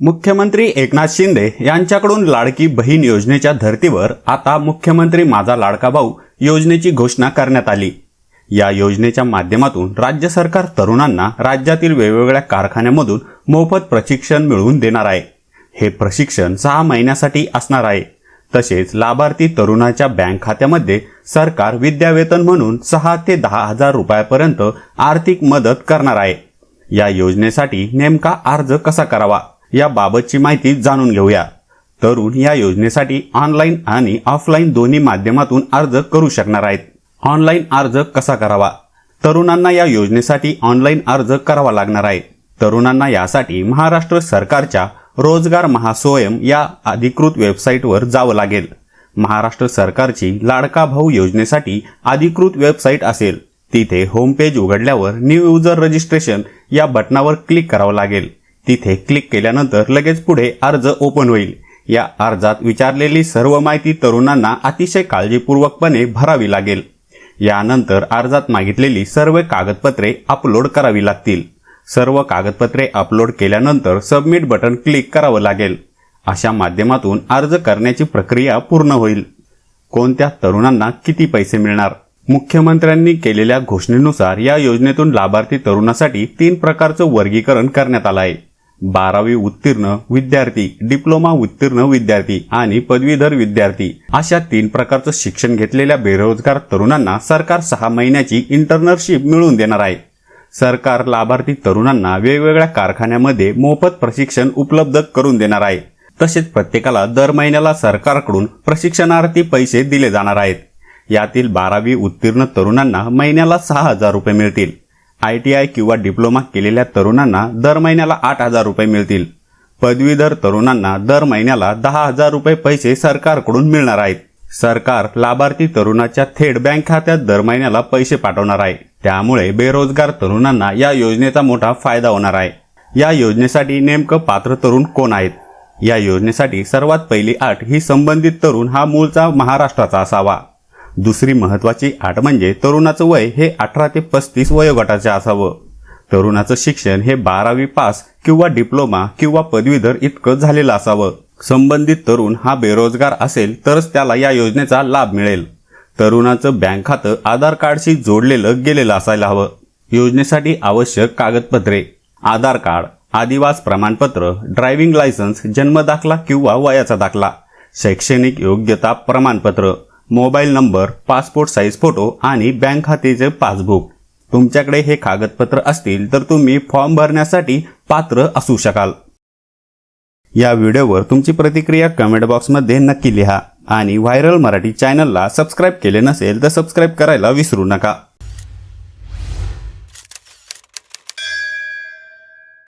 मुख्यमंत्री एकनाथ शिंदे यांच्याकडून लाडकी बहीण योजनेच्या धर्तीवर आता मुख्यमंत्री माझा लाडका भाऊ योजनेची घोषणा करण्यात आली. या योजनेच्या माध्यमातून राज्य सरकार तरुणांना राज्यातील वेगवेगळ्या कारखान्यामधून मोफत प्रशिक्षण मिळवून देणार आहे. हे प्रशिक्षण सहा महिन्यासाठी असणार आहे. तसेच लाभार्थी तरुणाच्या बँक खात्यामध्ये सरकार विद्यावेतन म्हणून सहा ते दहा हजार रुपयापर्यंत आर्थिक मदत करणार आहे. या योजनेसाठी नेमका अर्ज कसा करावा? याबाबतची माहिती जाणून घेऊया. तरुण या योजनेसाठी ऑनलाईन आणि ऑफलाईन दोन्ही माध्यमातून अर्ज करू शकणार आहेत. ऑनलाईन अर्ज कसा करावा? तरुणांना या योजनेसाठी ऑनलाईन अर्ज करावा लागणार आहे. तरुणांना यासाठी महाराष्ट्र सरकारच्या रोजगार महास्वयम या अधिकृत वेबसाईटवर जावं लागेल. महाराष्ट्र सरकारची लाडका भाऊ योजनेसाठी अधिकृत वेबसाईट असेल. तिथे होमपेज उघडल्यावर न्यू युजर रजिस्ट्रेशन या बटनावर क्लिक करावं लागेल. तिथे क्लिक केल्यानंतर लगेच पुढे अर्ज ओपन होईल. या अर्जात विचारलेली सर्व माहिती तरुणांना अतिशय काळजीपूर्वकपणे भरावी लागेल. यानंतर अर्जात मागितलेली सर्व कागदपत्रे अपलोड करावी लागतील. सर्व कागदपत्रे अपलोड केल्यानंतर सबमिट बटन क्लिक करावं लागेल. अशा माध्यमातून अर्ज करण्याची प्रक्रिया पूर्ण होईल. कोणत्या तरुणांना किती पैसे मिळणार? मुख्यमंत्र्यांनी केलेल्या घोषणेनुसार या योजनेतून लाभार्थी तरुणासाठी तीन प्रकारचं वर्गीकरण करण्यात आलं आहे. बारावी उत्तीर्ण विद्यार्थी डिप्लोमा उत्तीर्ण विद्यार्थी आणि पदवीधर विद्यार्थी. अशा तीन प्रकारचं शिक्षण घेतलेल्या बेरोजगार तरुणांना सरकार सहा महिन्याची इंटर्नशिप मिळवून देणार आहे. सरकार लाभार्थी तरुणांना वेगवेगळ्या कारखान्यामध्ये मोफत प्रशिक्षण उपलब्ध करून देणार आहे. तसेच प्रत्येकाला दर महिन्याला सरकारकडून प्रशिक्षणार्थी पैसे दिले जाणार आहेत. यातील बारावी उत्तीर्ण तरुणांना महिन्याला सहा हजार रुपये मिळतील. आय टी आय किंवा डिप्लोमा केलेल्या तरुणांना दर महिन्याला आठ हजार रुपये मिळतील. पदवीधर तरुणांना दर महिन्याला दहा हजार रुपये पैसे सरकारकडून मिळणार आहेत. सरकार लाभार्थी तरुणाच्या थेट बँक खात्यात दर महिन्याला पैसे पाठवणार आहे. त्यामुळे बेरोजगार तरुणांना या योजनेचा मोठा फायदा होणार आहे. या योजनेसाठी नेमकं पात्र तरुण कोण आहेत? या योजनेसाठी सर्वात पहिली अट ही संबंधित तरुण हा मूळचा महाराष्ट्राचा असावा. दुसरी महत्वाची आठ म्हणजे तरुणाचं वय हे अठरा ते पस्तीस वयोगटाचे असावं. तरुणाचं शिक्षण हे बारावी पास किंवा डिप्लोमा किंवा पदवीधर इतकं झालेलं असावं. संबंधित तरुण हा बेरोजगार असेल तरच त्याला या योजनेचा लाभ मिळेल. तरुणाचं बँक खातं आधार कार्डशी जोडलेलं गेलेलं असायला हवं. योजनेसाठी आवश्यक कागदपत्रे आधार कार्ड आदिवास प्रमाणपत्र ड्रायव्हिंग लायसन्स जन्मदाखला किंवा वयाचा दाखला शैक्षणिक योग्यता प्रमाणपत्र. Mobile number passport size photo आणि बँक खात्याचे पासबुक तुमच्याकडे हे कागदपत्र असतील तर तुम्ही फॉर्म भरण्यासाठी पात्र असू शकाल. या व्हिडिओवर तुमची प्रतिक्रिया कमेंट बॉक्समध्ये नक्की लिहा आणि व्हायरल मराठी चॅनलला सबस्क्राईब केले नसेल तर सबस्क्राईब करायला विसरू नका.